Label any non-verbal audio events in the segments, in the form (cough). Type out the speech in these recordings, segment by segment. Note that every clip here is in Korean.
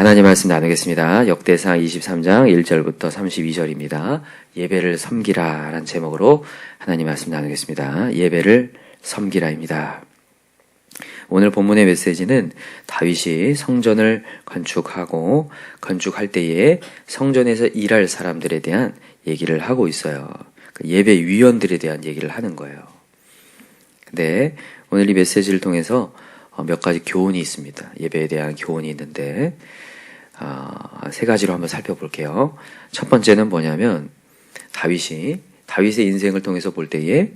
하나님 말씀 나누겠습니다. 역대상 23장 1절부터 32절입니다. 예배를 섬기라 라는 제목으로 하나님 말씀 나누겠습니다. 예배를 섬기라입니다. 오늘 본문의 메시지는 다윗이 성전을 건축하고 건축할 때에 성전에서 일할 사람들에 대한 얘기를 하고 있어요. 그 예배 위원들에 대한 얘기를 하는 거예요. 근데 오늘 이 메시지를 통해서 어, 몇 가지 교훈이 있습니다. 예배에 대한 교훈이 있는데 어, 세 가지로 한번 살펴볼게요. 첫 번째는 뭐냐면 다윗이 다윗의 인생을 통해서 볼 때에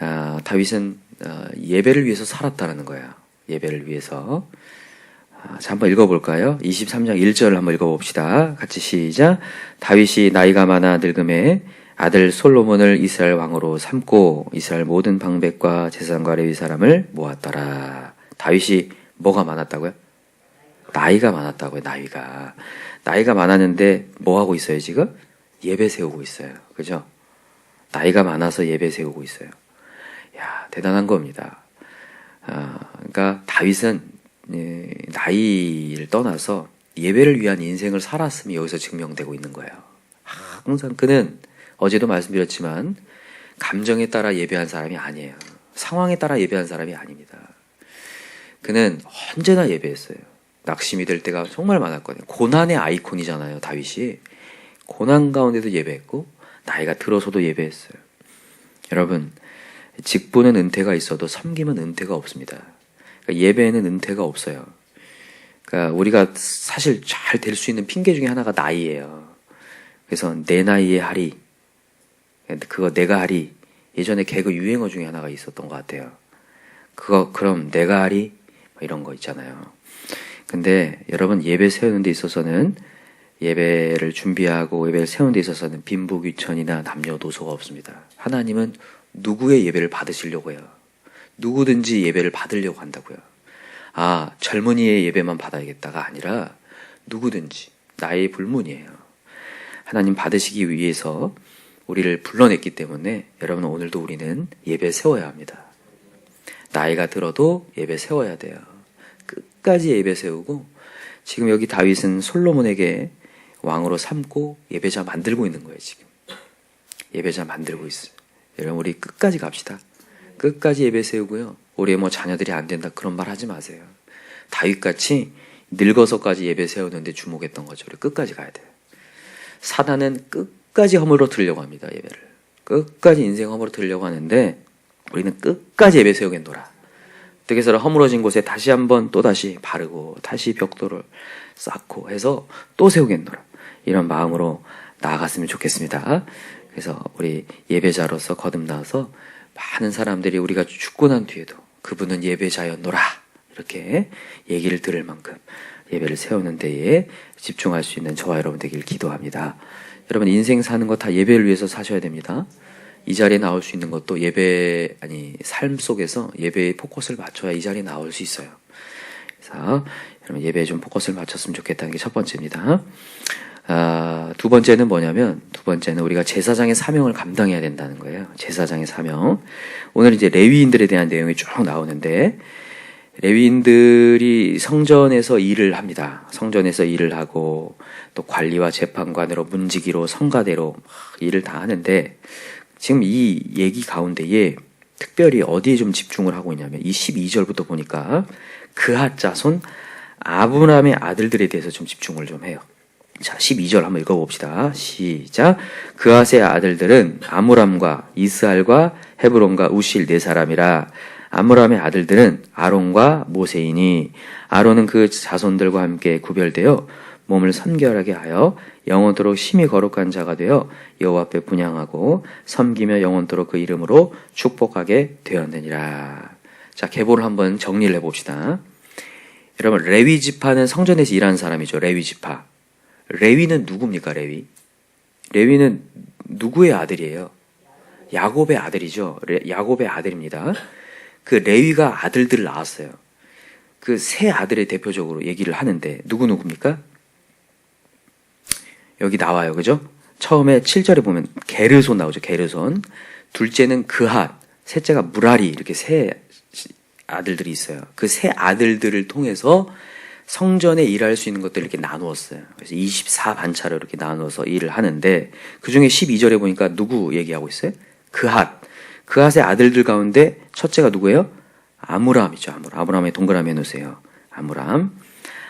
어, 다윗은 어, 예배를 위해서 살았다라는 거야. 예배를 위해서. 아, 자, 한번 읽어볼까요? 23장 1절을 한번 읽어봅시다. 같이 시작. 다윗이 나이가 많아 늙음에 아들 솔로몬을 이스라엘 왕으로 삼고 이스라엘 모든 방백과 재산과 레위 사람을 모았더라. 다윗이 뭐가 많았다고요? 나이가 많았다고요, 나이가. 나이가 많았는데 뭐 하고 있어요, 지금? 예배 세우고 있어요. 그죠? 나이가 많아서 예배 세우고 있어요. 야, 대단한 겁니다. 아, 그러니까 다윗은 예, 나이를 떠나서 예배를 위한 인생을 살았음이 여기서 증명되고 있는 거예요. 항상 그는 어제도 말씀드렸지만 감정에 따라 예배한 사람이 아니에요. 상황에 따라 예배한 사람이 아닙니다. 그는 언제나 예배했어요. 낙심이 될 때가 정말 많았거든요. 고난의 아이콘이잖아요, 다윗이. 고난 가운데도 예배했고 나이가 들어서도 예배했어요. 여러분, 직분은 은퇴가 있어도 섬김은 은퇴가 없습니다. 그러니까 예배에는 은퇴가 없어요. 그러니까 우리가 사실 잘 될 수 있는 핑계 중에 하나가 나이예요. 그래서 내 나이에 하리. 그거 내가 하리. 예전에 개그 유행어 중에 하나가 있었던 것 같아요. 그거 그럼 내가 하리 뭐 이런 거 있잖아요. 근데 여러분 예배 세우는 데 있어서는 예배를 준비하고 예배를 세우는 데 있어서는 빈부귀천이나 남녀노소가 없습니다. 하나님은 누구의 예배를 받으시려고 해요. 누구든지 예배를 받으려고 한다고요. 아, 젊은이의 예배만 받아야겠다가 아니라 누구든지 나의 불문이에요. 하나님 받으시기 위해서 우리를 불러냈기 때문에 여러분 오늘도 우리는 예배 세워야 합니다. 나이가 들어도 예배 세워야 돼요. 끝까지 예배 세우고 지금 여기 다윗은 솔로몬에게 왕으로 삼고 예배자 만들고 있는 거예요, 지금. 예배자 만들고 있어요. 여러분 우리 끝까지 갑시다. 끝까지 예배 세우고요. 우리의 뭐 자녀들이 안 된다 그런 말 하지 마세요. 다윗같이 늙어서까지 예배 세우는데 주목했던 거죠. 우리 끝까지 가야 돼요. 사단은 끝까지 허물어 들려고 합니다. 예배를. 끝까지 인생 허물어 들려고 하는데 우리는 끝까지 예배 세우겠노라. 해서 허물어진 곳에 다시 한번 또 다시 바르고 다시 벽돌을 쌓고 해서 또 세우겠노라. 이런 마음으로 나아갔으면 좋겠습니다. 그래서 우리 예배자로서 거듭나서 많은 사람들이 우리가 죽고 난 뒤에도 그분은 예배자였노라. 이렇게 얘기를 들을 만큼 예배를 세우는 데에 집중할 수 있는 저와 여러분 되길 기도합니다. 여러분 인생 사는 거 다 예배를 위해서 사셔야 됩니다. 이 자리에 나올 수 있는 것도 예배 아니 삶 속에서 예배에 포커스를 맞춰야 이 자리에 나올 수 있어요. 그래서 여러분 예배에 좀 포커스를 맞췄으면 좋겠다는 게 첫 번째입니다. 아, 두 번째는 뭐냐면 두 번째는 우리가 제사장의 사명을 감당해야 된다는 거예요. 제사장의 사명. 오늘 이제 레위인들에 대한 내용이 쭉 나오는데 레위인들이 성전에서 일을 합니다. 성전에서 일을 하고 또 관리와 재판관으로 문지기로 성가대로 일을 다 하는데 지금 이 얘기 가운데에 특별히 어디에 좀 집중을 하고 있냐면 이 12절부터 보니까 그하 자손 아브람의 아들들에 대해서 좀 집중을 좀 해요. 자, 12절 한번 읽어봅시다. 시작. 그아의 아들들은 아므람과 이스알과 헤브론과 우실 네 사람이라 아므람의 아들들은 아론과 모세이니 아론은 그 자손들과 함께 구별되어 몸을 선결하게 하여 영원토록 심히 거룩한 자가 되어 여호와 앞에 분양하고 섬기며 영원토록 그 이름으로 축복하게 되었느니라. 자, 계보를 한번 정리를 해봅시다. 여러분, 레위 지파는 성전에서 일하는 사람이죠. 레위 지파. 레위는 누굽니까, 레위? 레위는 누구의 아들이에요? 야곱의 아들이죠. 야곱의 아들입니다. 그 레위가 아들들을 낳았어요. 그 세 아들의 대표적으로 얘기를 하는데 누구 누굽니까? 여기 나와요. 그죠? 처음에 7절에 보면 게르손 나오죠. 게르손. 둘째는 그핫, 셋째가 무라리 이렇게 세 아들들이 있어요. 그 세 아들들을 통해서 성전에 일할 수 있는 것들을 이렇게 나누었어요. 그래서 24반차로 이렇게 나누어서 일을 하는데 그 중에 12절에 보니까 누구 얘기하고 있어요? 그핫. 그핫의 아들들 가운데 첫째가 누구예요? 아므람이죠. 아므람. 아므람의 동그라미 해놓으세요. 아므람.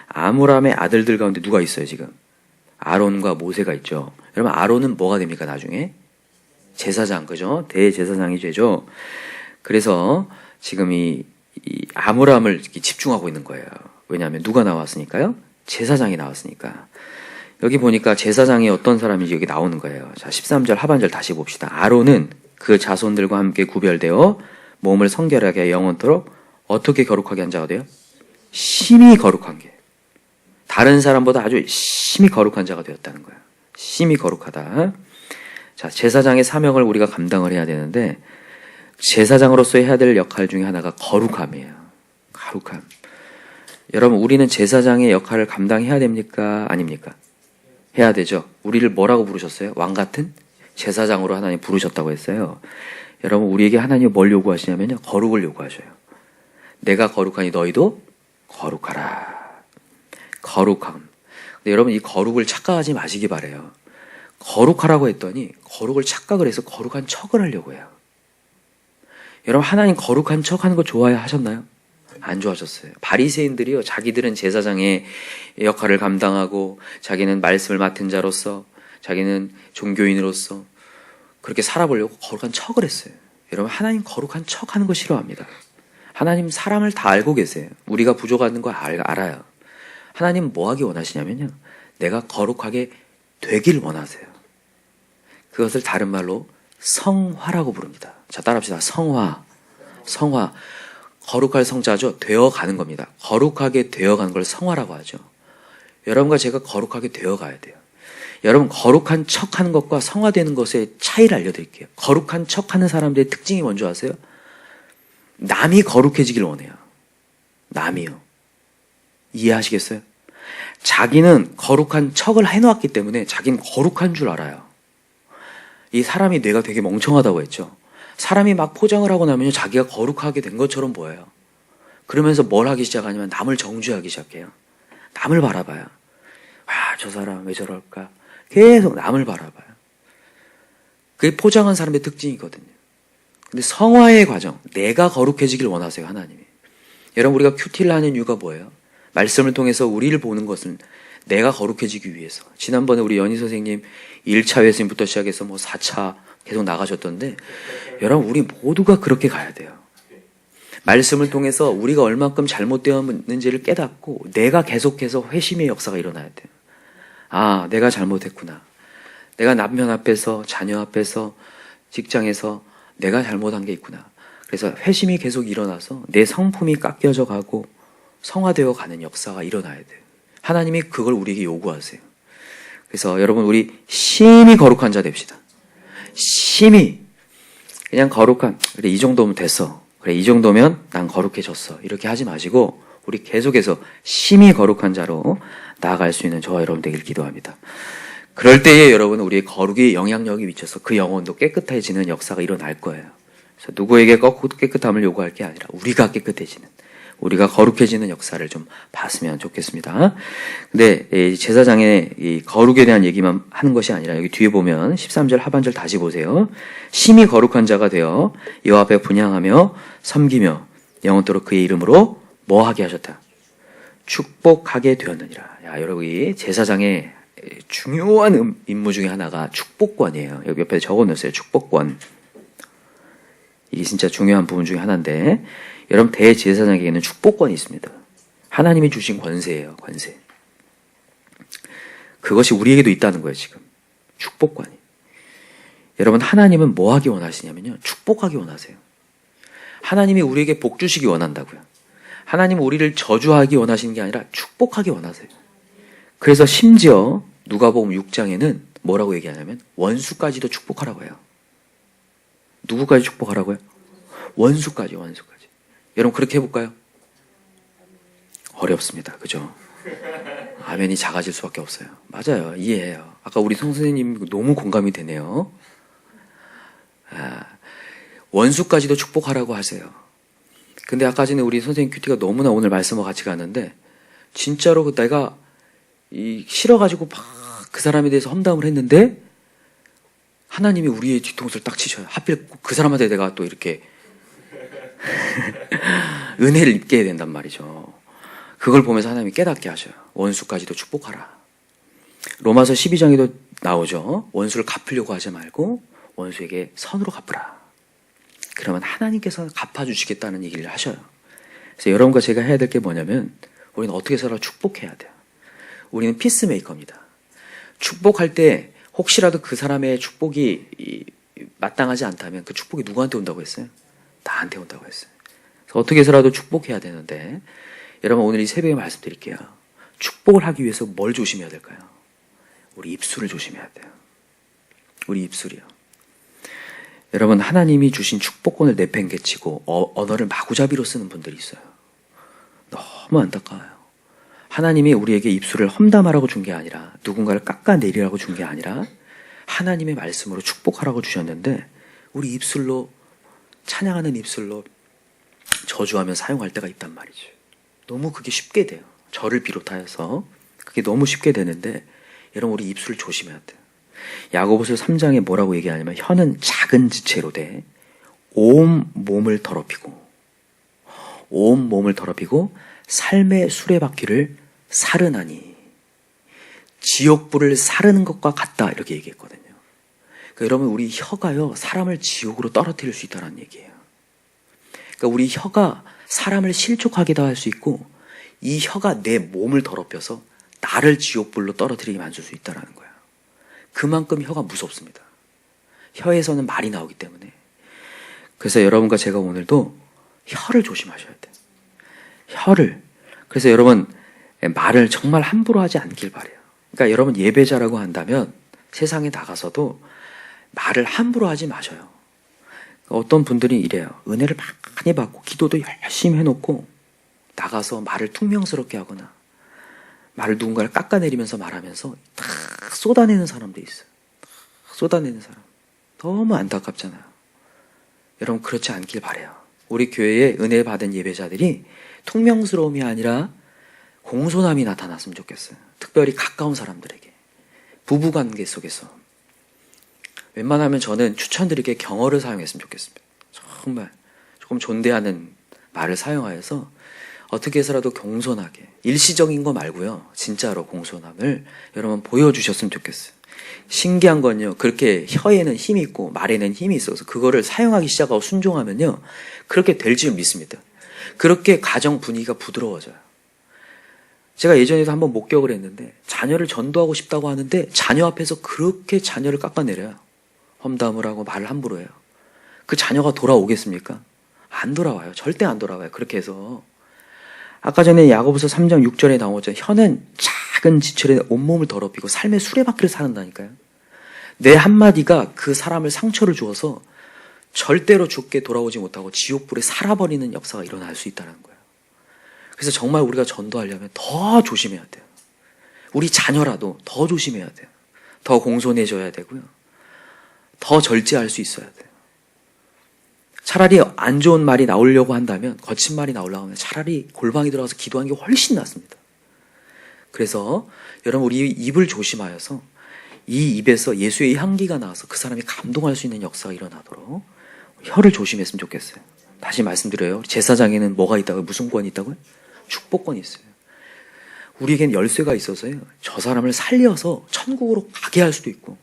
아므람의 아들들 가운데 누가 있어요, 지금? 아론과 모세가 있죠. 여러분, 아론은 뭐가 됩니까, 나중에? 제사장, 그죠? 대제사장이 되죠. 그래서 지금 이, 이 이렇게 집중하고 있는 거예요. 왜냐하면 누가 나왔으니까요? 제사장이 나왔으니까. 여기 보니까 제사장이 어떤 사람인지 여기 나오는 거예요. 자, 13절 하반절 다시 봅시다. 아론은 그 자손들과 함께 구별되어 몸을 성결하게 영원토록 어떻게 거룩하게 한 자가 돼요? 심히 거룩한 게. 다른 사람보다 아주 심히 거룩한 자가 되었다는 거예요. 심히 거룩하다. 자, 제사장의 사명을 우리가 감당을 해야 되는데, 제사장으로서 해야 될 역할 중에 하나가 거룩함이에요. 거룩함. 여러분, 우리는 제사장의 역할을 감당해야 됩니까? 아닙니까? 해야 되죠. 우리를 뭐라고 부르셨어요? 왕 같은 제사장으로 하나님 부르셨다고 했어요. 여러분, 우리에게 하나님 뭘 요구하시냐면요. 거룩을 요구하셔요. 내가 거룩하니 너희도 거룩하라. 거룩함. 근데 여러분, 이 거룩을 착각하지 마시기 바래요. 거룩하라고 했더니 거룩을 착각을 해서 거룩한 척을 하려고 해요. 여러분, 하나님 거룩한 척 하는 거 좋아해 하셨나요? 안 좋아하셨어요. 바리새인들이요. 자기들은 제사장의 역할을 감당하고 자기는 말씀을 맡은 자로서 자기는 종교인으로서 그렇게 살아보려고 거룩한 척을 했어요. 여러분 하나님 거룩한 척 하는 거 싫어합니다. 하나님 사람을 다 알고 계세요. 우리가 부족한 거 알, 알아요. 하나님 뭐 하기 원하시냐면요. 내가 거룩하게 되길 원하세요. 그것을 다른 말로 성화라고 부릅니다. 자, 따라합시다. 성화. 성화. 거룩할 성자죠. 되어 가는 겁니다. 거룩하게 되어 가는 걸 성화라고 하죠. 여러분과 제가 거룩하게 되어 가야 돼요. 여러분 거룩한 척 하는 것과 성화되는 것의 차이를 알려 드릴게요. 거룩한 척 하는 사람들의 특징이 뭔지 아세요? 남이 거룩해지길 원해요. 남이요. 이해하시겠어요? 자기는 거룩한 척을 해놓았기 때문에 자기는 거룩한 줄 알아요. 이 사람이 뇌가 되게 멍청하다고 했죠. 사람이 막 포장을 하고 나면 자기가 거룩하게 된 것처럼 보여요. 그러면서 뭘 하기 시작하냐면 남을 정죄하기 시작해요. 남을 바라봐요. 와, 저 사람 왜 저럴까? 계속 남을 바라봐요. 그게 포장한 사람의 특징이거든요. 근데 성화의 과정, 내가 거룩해지길 원하세요, 하나님이. 여러분, 우리가 큐티를 하는 이유가 뭐예요? 말씀을 통해서 우리를 보는 것은 내가 거룩해지기 위해서. 지난번에 우리 연희 선생님 1차 회생부터 시작해서 뭐 4차 계속 나가셨던데, 여러분, 우리 모두가 그렇게 가야 돼요. 말씀을 통해서 우리가 얼만큼 잘못되었는지를 깨닫고 내가 계속해서 회심의 역사가 일어나야 돼요. 아, 내가 잘못했구나. 내가 남편 앞에서, 자녀 앞에서, 직장에서 내가 잘못한 게 있구나. 그래서 회심이 계속 일어나서 내 성품이 깎여져 가고 성화되어 가는 역사가 일어나야 돼요. 하나님이 그걸 우리에게 요구하세요. 그래서 여러분, 우리 심히 거룩한 자 됩시다. 심히. 그냥 거룩한. 그래, 이 정도면 됐어. 그래, 이 정도면 난 거룩해졌어. 이렇게 하지 마시고, 우리 계속해서 심히 거룩한 자로 나아갈 수 있는 저와 여러분 되길 기도합니다. 그럴 때에 여러분은 우리의 거룩이 영향력이 미쳐서 그 영혼도 깨끗해지는 역사가 일어날 거예요. 그래서 누구에게 깨끗함을 요구할 게 아니라 우리가 깨끗해지는, 우리가 거룩해지는 역사를 좀 봤으면 좋겠습니다. 근데 제사장의 이 거룩에 대한 얘기만 하는 것이 아니라 여기 뒤에 보면 13절 하반절 다시 보세요. 심히 거룩한 자가 되어 여호와 앞에 분양하며 섬기며 영원토록 그의 이름으로 뭐 하게 하셨다? 축복하게 되었느니라. 야, 여러분, 이 제사장의 중요한 임무 중에 하나가 축복권이에요. 여기 옆에 적어 놓으세요. 축복권. 이게 진짜 중요한 부분 중에 하나인데, 여러분, 대제사장에게는 축복권이 있습니다. 하나님이 주신 권세예요, 권세. 그것이 우리에게도 있다는 거예요, 지금. 축복권이. 여러분, 하나님은 뭐 하기 원하시냐면요. 축복하기 원하세요. 하나님이 우리에게 복 주시기 원한다고요. 하나님은 우리를 저주하기 원하시는 게 아니라 축복하기 원하세요. 그래서 심지어 누가복음 6장에는 뭐라고 얘기하냐면 원수까지도 축복하라고 해요. 누구까지 축복하라고요? 원수까지, 원수까지. 여러분 그렇게 해볼까요? 어렵습니다. 그죠? 아멘이 작아질 수밖에 없어요. 맞아요. 이해해요. 아까 우리 성선생님 너무 공감이 되네요. 아, 원수까지도 축복하라고 하세요. 근데 아까 전에 우리 선생님 큐티가 너무나 오늘 말씀과 같이 가는데 진짜로 그 내가 이 싫어가지고 막 그 사람에 대해서 험담을 했는데 하나님이 우리의 뒤통수를 딱 치셔요. 하필 그 사람한테 내가 또 이렇게 (laughs) 은혜를 입게 해야 된단 말이죠. 그걸 보면서 하나님이 깨닫게 하셔요. 원수까지도 축복하라. 로마서 12장에도 나오죠. 원수를 갚으려고 하지 말고 원수에게 선으로 갚으라. 그러면 하나님께서 갚아주시겠다는 얘기를 하셔요. 그래서 여러분과 제가 해야 될 게 뭐냐면 우리는 어떻게 서로 축복해야 돼요. 우리는 피스메이커입니다. 축복할 때 혹시라도 그 사람의 축복이 이- 마땅하지 않다면 그 축복이 누구한테 온다고 했어요? 나한테 온다고 했어요. 어떻게 해서라도 축복해야 되는데 여러분 오늘 이 새벽에 말씀드릴게요. 축복을 하기 위해서 뭘 조심해야 될까요? 우리 입술을 조심해야 돼요. 우리 입술이요. 여러분 하나님이 주신 축복권을 내팽개치고 어, 언어를 마구잡이로 쓰는 분들이 있어요. 너무 안타까워요. 하나님이 우리에게 입술을 험담하라고 준 게 아니라 누군가를 깎아내리라고 준 게 아니라 하나님의 말씀으로 축복하라고 주셨는데 우리 입술로 찬양하는 입술로 저주하며 사용할 때가 있단 말이죠. 너무 그게 쉽게 돼요. 저를 비롯하여서 그게 너무 쉽게 되는데 여러분 우리 입술을 조심해야 돼요. 야고보서 3장에 뭐라고 얘기하냐면 혀는 작은 지체로 돼 온 몸을 더럽히고 온 몸을 더럽히고 삶의 수레바퀴를 사르나니 지옥불을 사르는 것과 같다 이렇게 얘기했거든요. 그러니까 여러분 우리 혀가요 사람을 지옥으로 떨어뜨릴 수 있다는 얘기예요. 그러니까 우리 혀가 사람을 실족하게도 할 수 있고 이 혀가 내 몸을 더럽혀서 나를 지옥불로 떨어뜨리게 만들 수 있다라는 거예요. 그만큼 혀가 무섭습니다. 혀에서는 말이 나오기 때문에. 그래서 여러분과 제가 오늘도 혀를 조심하셔야 돼요. 혀를. 그래서 여러분 말을 정말 함부로 하지 않길 바래요. 그러니까 여러분 예배자라고 한다면 세상에 나가서도 말을 함부로 하지 마셔요. 어떤 분들이 이래요. 은혜를 많이 받고 기도도 열심히 해놓고 나가서 말을 퉁명스럽게 하거나 말을 누군가를 깎아내리면서 말하면서 다 쏟아내는 사람도 있어요. 다 쏟아내는 사람. 너무 안타깝잖아요. 여러분 그렇지 않길 바래요. 우리 교회에 은혜 받은 예배자들이 퉁명스러움이 아니라 공손함이 나타났으면 좋겠어요. 특별히 가까운 사람들에게. 부부관계 속에서. 웬만하면 저는 추천드리게 경어를 사용했으면 좋겠습니다. 정말 조금 존대하는 말을 사용하여서 어떻게 해서라도 공손하게 일시적인 거 말고요. 진짜로 공손함을 여러분 보여주셨으면 좋겠어요. 신기한 건요. 그렇게 혀에는 힘이 있고 말에는 힘이 있어서 그거를 사용하기 시작하고 순종하면요. 그렇게 될 줄 믿습니다. 그렇게 가정 분위기가 부드러워져요. 제가 예전에도 한번 목격을 했는데 자녀를 전도하고 싶다고 하는데 자녀 앞에서 그렇게 자녀를 깎아내려요. 험담을 하고 말을 함부로 해요. 그 자녀가 돌아오겠습니까? 안 돌아와요. 절대 안 돌아와요. 그렇게 해서. 아까 전에 야고보서 3장 6절에 나오죠. 혀는 작은 지철에 온몸을 더럽히고 삶의 수레바퀴를 사는다니까요. 내 한마디가 그 사람을 상처를 주어서 절대로 죽게 돌아오지 못하고 지옥불에 살아버리는 역사가 일어날 수 있다는 거예요. 그래서 정말 우리가 전도하려면 더 조심해야 돼요. 우리 자녀라도 더 조심해야 돼요. 더 공손해져야 되고요. 더 절제할 수 있어야 돼요. 차라리 안 좋은 말이 나오려고 한다면, 거친 말이 나오려고 하면 차라리 골방에 들어가서 기도하는 게 훨씬 낫습니다. 그래서 여러분 우리 입을 조심하여서 이 입에서 예수의 향기가 나와서 그 사람이 감동할 수 있는 역사가 일어나도록 혀를 조심했으면 좋겠어요. 다시 말씀드려요. 제사장에는 뭐가 있다고요? 무슨 권이 있다고요? 축복권이 있어요. 우리에겐 열쇠가 있어서요. 저 사람을 살려서 천국으로 가게 할 수도 있고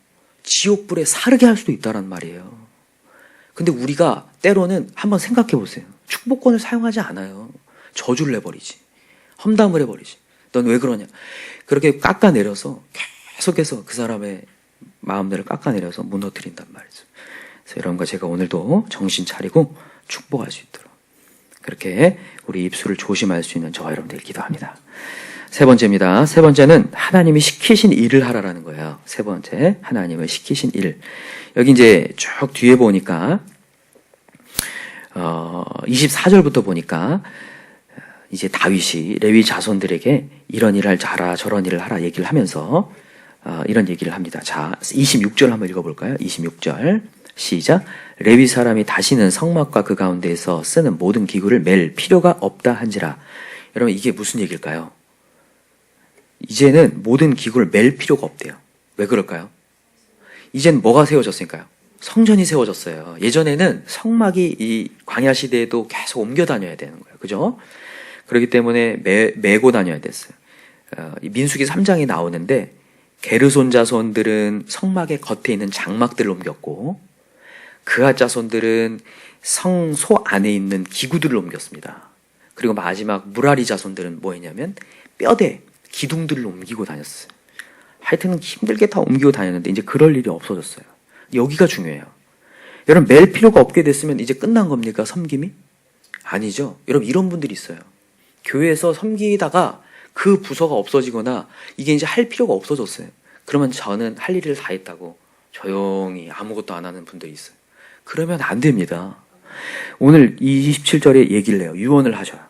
지옥불에 사르게 할 수도 있다란 말이에요. 근데 우리가 때로는 한번 생각해 보세요. 축복권을 사용하지 않아요. 저주를 내버리지. 험담을 해버리지. 넌 왜 그러냐. 그렇게 깎아내려서 계속해서 그 사람의 마음들을 깎아내려서 무너뜨린단 말이죠. 그래서 여러분과 제가 오늘도 정신 차리고 축복할 수 있도록 그렇게 우리 입술을 조심할 수 있는 저와 여러분들 기도합니다. 세 번째입니다. 세 번째는 하나님이 시키신 일을 하라라는 거예요. 세 번째, 하나님을 시키신 일. 여기 이제 쭉 뒤에 보니까, 어, 24절부터 보니까, 이제 다윗이 레위 자손들에게 이런 일을 하라, 저런 일을 하라 얘기를 하면서, 어, 이런 얘기를 합니다. 자, 26절 한번 읽어볼까요? 26절. 시작. 레위 사람이 다시는 성막과 그 가운데에서 쓰는 모든 기구를 맬 필요가 없다 한지라. 여러분, 이게 무슨 얘기일까요? 이제는 모든 기구를 맬 필요가 없대요. 왜 그럴까요? 이젠 뭐가 세워졌을까요? 성전이 세워졌어요. 예전에는 성막이 이 광야 시대에도 계속 옮겨 다녀야 되는 거예요. 그죠? 그렇기 때문에 매, 메고 다녀야 됐어요. 어, 이 민수기 3장에 나오는데 게르손 자손들은 성막의 겉에 있는 장막들을 옮겼고 그하 자손들은 성소 안에 있는 기구들을 옮겼습니다. 그리고 마지막 무라리 자손들은 뭐였냐면 뼈대, 기둥들을 옮기고 다녔어요. 하여튼 힘들게 다 옮기고 다녔는데 이제 그럴 일이 없어졌어요. 여기가 중요해요. 여러분 맬 필요가 없게 됐으면 이제 끝난 겁니까 섬김이? 아니죠. 여러분 이런 분들이 있어요. 교회에서 섬기다가 그 부서가 없어지거나 이게 이제 할 필요가 없어졌어요. 그러면 저는 할 일을 다 했다고 조용히 아무것도 안 하는 분들이 있어요. 그러면 안 됩니다. 오늘 27절에 얘기를 해요. 유언을 하셔요.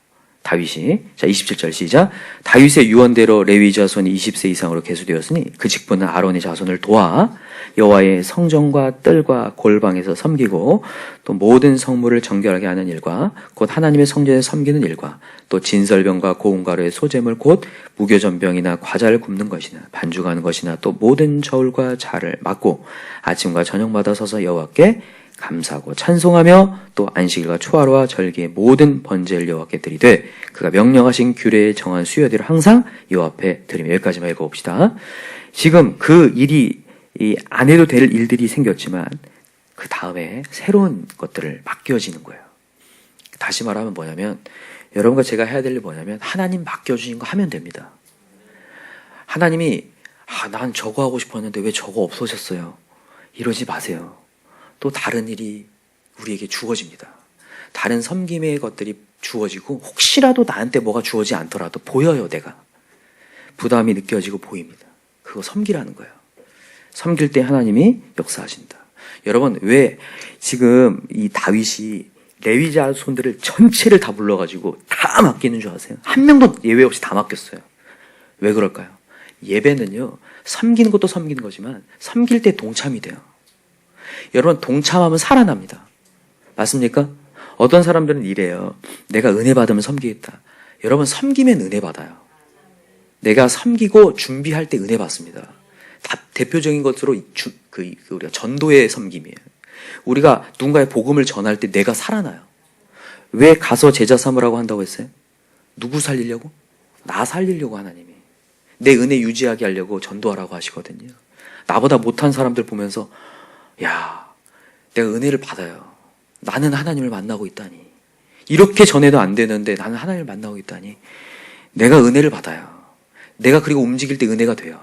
다윗이. 자, 27절 시작. 다윗의 유언대로 레위 자손이 20세 이상으로 계수되었으니 그 직분은 아론의 자손을 도와 여호와의 성전과 뜰과 골방에서 섬기고 또 모든 성물을 정결하게 하는 일과 곧 하나님의 성전에 섬기는 일과 또 진설병과 고운가루의 소재물 곧 무교전병이나 과자를 굽는 것이나 반죽하는 것이나 또 모든 저울과 자를 맡고 아침과 저녁마다 서서 여호와께 감사하고 찬송하며 또 안식일과 초하루와 절기의 모든 번제를 여호와께 드리되 그가 명령하신 규례에 정한 수요대로 항상 여호와 앞에 드리며 여기까지만 읽어봅시다. 지금 그 일이 이안 해도 될 일들이 생겼지만 그 다음에 새로운 것들을 맡겨지는 거예요. 다시 말하면 뭐냐면 여러분과 제가 해야 될 일 뭐냐면 하나님 맡겨주신 거 하면 됩니다. 하나님이 아, 난 저거 하고 싶었는데 왜 저거 없어졌어요? 이러지 마세요. 또 다른 일이 우리에게 주어집니다. 다른 섬김의 것들이 주어지고 혹시라도 나한테 뭐가 주어지지 않더라도 보여요, 내가. 부담이 느껴지고 보입니다. 그거 섬기라는 거예요. 섬길 때 하나님이 역사하신다. 여러분, 왜 지금 이 다윗이 레위자 손들을 전체를 다 불러가지고 다 맡기는 줄 아세요? 한 명도 예외 없이 다 맡겼어요. 왜 그럴까요? 예배는요, 섬기는 것도 섬기는 거지만, 섬길 때 동참이 돼요. 여러분, 동참하면 살아납니다. 맞습니까? 어떤 사람들은 이래요. 내가 은혜 받으면 섬기겠다. 여러분, 섬기면 은혜 받아요. 내가 섬기고 준비할 때 은혜 받습니다. 다 대표적인 것으로 주, 그, 그 우리가 전도의 섬김이에요. 우리가 누군가의 복음을 전할 때 내가 살아나요. 왜 가서 제자 삼으라고 한다고 했어요? 누구 살리려고? 나 살리려고 하나님이. 내 은혜 유지하게 하려고 전도하라고 하시거든요. 나보다 못한 사람들 보면서 야, 내가 은혜를 받아요. 나는 하나님을 만나고 있다니. 이렇게 전해도 안 되는데 나는 하나님을 만나고 있다니. 내가 은혜를 받아요. 내가 그리고 움직일 때 은혜가 돼요.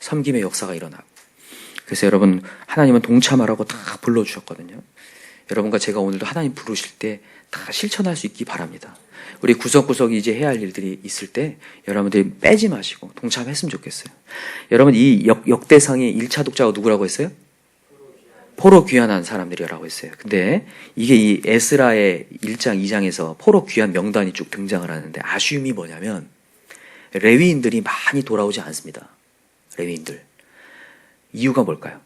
섬김의 역사가 일어나고. 그래서 여러분, 하나님은 동참하라고 다 불러주셨거든요. 여러분과 제가 오늘도 하나님 부르실 때 다 실천할 수 있기 바랍니다. 우리 구석구석 이제 해야 할 일들이 있을 때 여러분들이 빼지 마시고 동참했으면 좋겠어요. 여러분, 이 역, 역대상의 1차 독자가 누구라고 했어요? 포로 귀환한 사람들이라고 했어요. 근데 이게 이 에스라의 1장, 2장에서 포로 귀환 명단이 쭉 등장을 하는데 아쉬움이 뭐냐면 레위인들이 많이 돌아오지 않습니다. 레위인들. 이유가 뭘까요?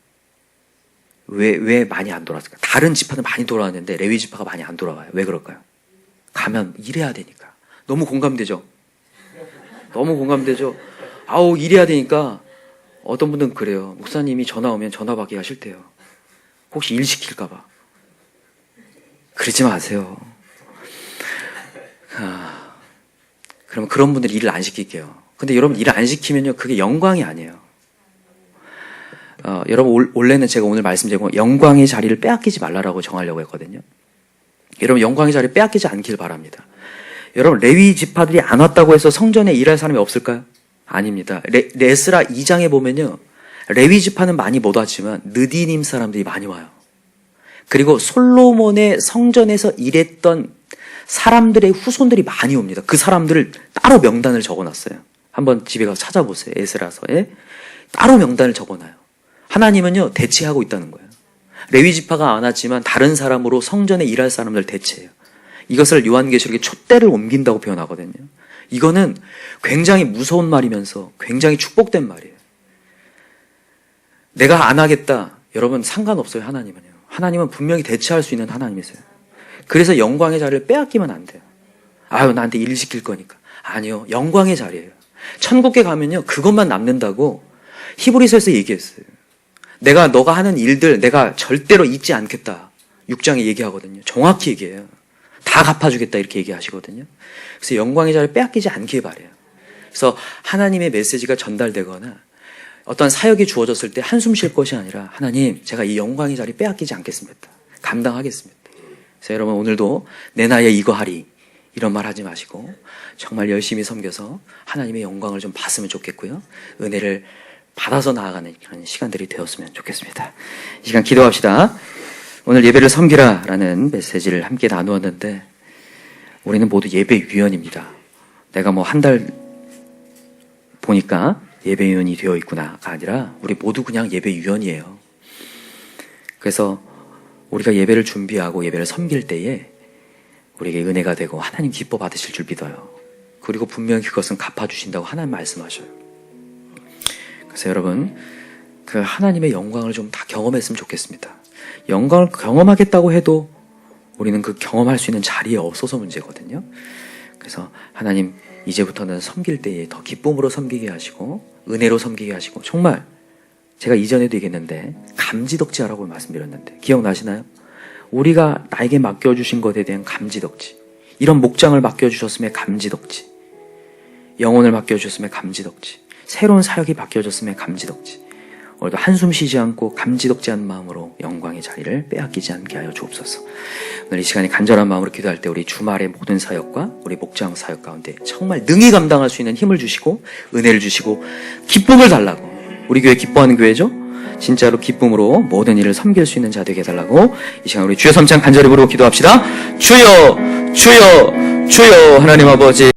왜, 왜 많이 안 돌아왔을까? 다른 지파는 많이 돌아왔는데 레위 지파가 많이 안 돌아와요. 왜 그럴까요? 가면 일해야 되니까. 너무 공감되죠? 너무 공감되죠? 아우, 일해야 되니까 어떤 분들은 그래요. 목사님이 전화 오면 전화 받기가 싫대요. 혹시 일 시킬까봐. 그러지 마세요. 아, 그러면 그런 분들 일을 안 시킬게요. 근데 여러분 일을 안 시키면요, 그게 영광이 아니에요. 어, 여러분 올, 원래는 제가 오늘 말씀드린 영광의 자리를 빼앗기지 말라라고 정하려고 했거든요. 여러분 영광의 자리 빼앗기지 않길 바랍니다. 여러분 레위 지파들이 안 왔다고 해서 성전에 일할 사람이 없을까요? 아닙니다. 레, 레스라 2장에 보면요. 레위 지파는 많이 못 왔지만 느디님 사람들이 많이 와요. 그리고 솔로몬의 성전에서 일했던 사람들의 후손들이 많이 옵니다. 그 사람들을 따로 명단을 적어놨어요. 한번 집에 가서 찾아보세요. 에스라서에 따로 명단을 적어놔요. 하나님은요 대체하고 있다는 거예요. 레위 지파가 안 왔지만 다른 사람으로 성전에 일할 사람들 대체해요. 이것을 요한계시록에 촛대를 옮긴다고 표현하거든요. 이거는 굉장히 무서운 말이면서 굉장히 축복된 말이에요. 내가 안 하겠다. 여러분 상관없어요. 하나님은요. 하나님은 분명히 대체할 수 있는 하나님이세요. 그래서 영광의 자리를 빼앗기면 안 돼요. 아유 나한테 일 시킬 거니까. 아니요. 영광의 자리예요. 천국에 가면요 그것만 남는다고 히브리서에서 얘기했어요. 내가 너가 하는 일들 내가 절대로 잊지 않겠다. 6장에 얘기하거든요. 정확히 얘기해요. 다 갚아주겠다 이렇게 얘기하시거든요. 그래서 영광의 자를 빼앗기지 않길 바래요. 그래서 하나님의 메시지가 전달되거나 어떤 사역이 주어졌을 때 한숨 쉴 것이 아니라 하나님 제가 이 영광의 자리 빼앗기지 않겠습니다. 감당하겠습니다. 그래서 여러분 오늘도 내 나이에 이거 하리 이런 말 하지 마시고 정말 열심히 섬겨서 하나님의 영광을 좀 봤으면 좋겠고요. 은혜를 받아서 나아가는 그런 시간들이 되었으면 좋겠습니다. 이 시간 기도합시다. 오늘 예배를 섬기라라는 메시지를 함께 나누었는데 우리는 모두 예배 위원입니다. 내가 뭐 한 달 보니까 예배 위원이 되어 있구나가 아니라 우리 모두 그냥 예배 위원이에요. 그래서 우리가 예배를 준비하고 예배를 섬길 때에 우리에게 은혜가 되고 하나님 기뻐 받으실 줄 믿어요. 그리고 분명히 그것은 갚아주신다고 하나님 말씀하셔요. 그래서 여러분, 그 하나님의 영광을 좀 다 경험했으면 좋겠습니다. 영광을 경험하겠다고 해도 우리는 그 경험할 수 있는 자리에 없어서 문제거든요. 그래서 하나님, 이제부터는 섬길 때에 더 기쁨으로 섬기게 하시고, 은혜로 섬기게 하시고, 정말 제가 이전에도 얘기했는데, 감지덕지 하라고 말씀드렸는데, 기억나시나요? 우리가 나에게 맡겨주신 것에 대한 감지덕지. 이런 목장을 맡겨주셨음에 감지덕지. 영혼을 맡겨주셨음에 감지덕지. 새로운 사역이 맡겨졌음에 감지덕지. 오늘도 한숨 쉬지 않고 감지덕지 않은 마음으로 영광의 자리를 빼앗기지 않게 하여 주옵소서. 오늘 이 시간에 간절한 마음으로 기도할 때 우리 주말의 모든 사역과 우리 목장 사역 가운데 정말 능히 감당할 수 있는 힘을 주시고 은혜를 주시고 기쁨을 달라고 우리 교회 기뻐하는 교회죠? 진짜로 기쁨으로 모든 일을 섬길 수 있는 자 되게 해달라고 이 시간 우리 주여 삼창 간절히 부르고 기도합시다. 주여 주여 주여 하나님 아버지